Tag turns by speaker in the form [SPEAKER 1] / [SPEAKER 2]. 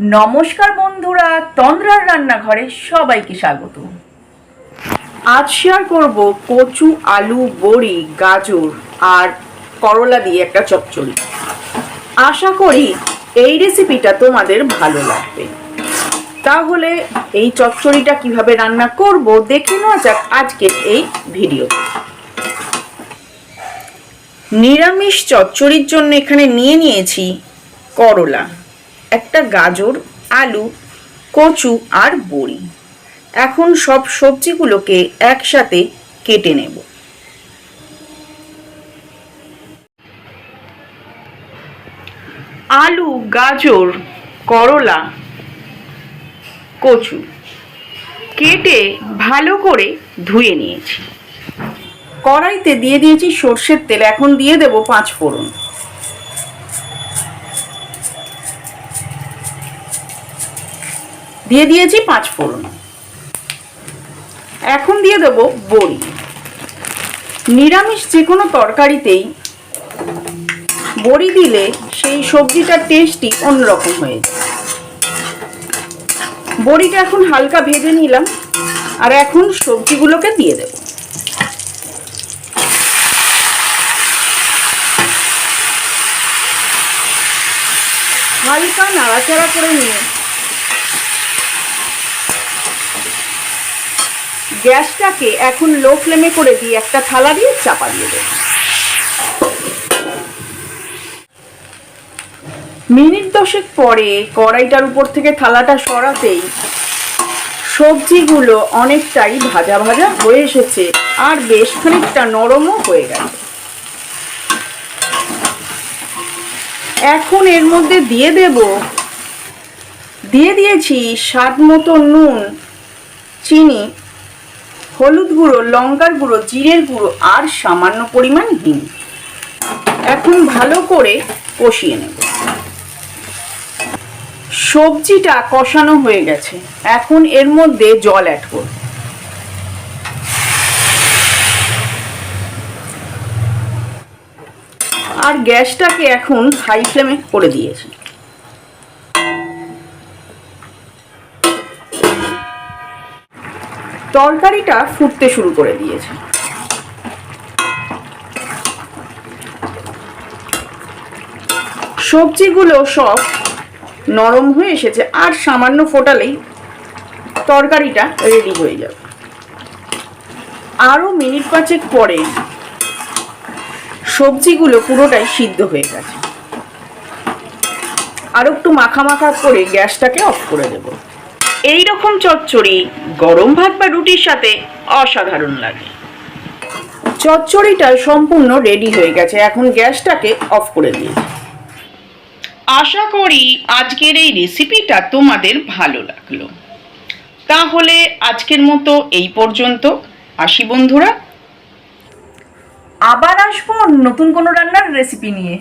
[SPEAKER 1] নমস্কার বন্ধুরা, তন্দ্রার রান্নাঘরে সবাইকে স্বাগত। আজ শেয়ার করব কচু, আলু, বড়ি, গাজর আর করলা দিয়ে একটা চচ্চড়ি। আশা করি এই রেসিপিটা তোমাদের ভালো লাগবে। তাহলে এই চচ্চড়িটা কীভাবে রান্না করব দেখে নেওয়া যাক আজকের এই ভিডিও নিরামিষ চচ্চড়ির জন্য এখানে নিয়ে নিয়েছি করলা। একটা গাজর, আলু, কচু আর বড়ি। এখন সব সবজিগুলোকে একসাথে কেটে নেব। আলু, গাজর, করলা, কচু কেটে ভালো করে ধুয়ে নিয়েছি। কড়াইতে দিয়ে দিয়েছি সর্ষের তেল। এখন দিয়ে দেব পাঁচ ফোড়ন। দিয়ে দিয়েছি পাঁচ ফোড়ন। এখন দিয়ে দেব বড়ি। নিরামিষ যে কোনো তরকারিতেই বড়ি দিলে সেই সবজিটার টেস্টই অন্যরকম হয়ে যায়। বড়িটা এখন হালকা ভেজে নিলাম আর এখন সবজিগুলোকে দিয়ে দেব। হালকা নাড়াচাড়া করে নিয়ে গ্যাসটাকে এখন লো ফ্লেমে করে দিয়ে একটা থালা দিয়ে চাপা দিয়ে দেব। মিনিট দশেক পরে কড়াইটার উপর থেকে থালাটা সরাতেই সবজিগুলো অনেকটাই ভাজা ভাজা হয়ে এসেছে আর বেশ খানিকটা নরমও হয়ে গেছে এখন এর মধ্যে দিয়ে দেব, দিয়ে দিয়েছি স্বাদ মতো নুন, চিনি হলুদ গুঁড়ো, লঙ্কার গুঁড়ো, জিরের গুঁড়ো আর সামান্য পরিমাণ হিং। এখন ভালো করে কষিয়ে নেব। সবজিটা কষানো হয়ে গেছে। এখন এর মধ্যে জল অ্যাড করব। আর গ্যাসটাকে এখন হাই ফ্লেমে করে দিয়েছি। তরকারিটা ফুটতে শুরু করে দিয়েছে। সবজিগুলো সব নরম হয়ে এসেছে আর সামান্য ফোটালেই তরকারিটা রেডি হয়ে যাবে। আরও মিনিট পাঁচেক পরে সবজিগুলো পুরোটাই সিদ্ধ হয়ে গেছে। আর একটু মাখা মাখা করে গ্যাসটাকে অফ করে দেব। এই রকম চচ্চড়ি, গরম ভাত বা রুটির সাথে অসাধারণ লাগে। চচ্চড়িটা সম্পূর্ণ রেডি হয়ে গেছে, এখন গ্যাসটাকে অফ করে দিয়েছি আশা করি আজকের এই রেসিপিটা তোমাদের ভালো লাগল। তাহলে আজকের মতো এই পর্যন্ত। আসি বন্ধুরা। আবার আসব নতুন কোনো রান্নার রেসিপি নিয়ে।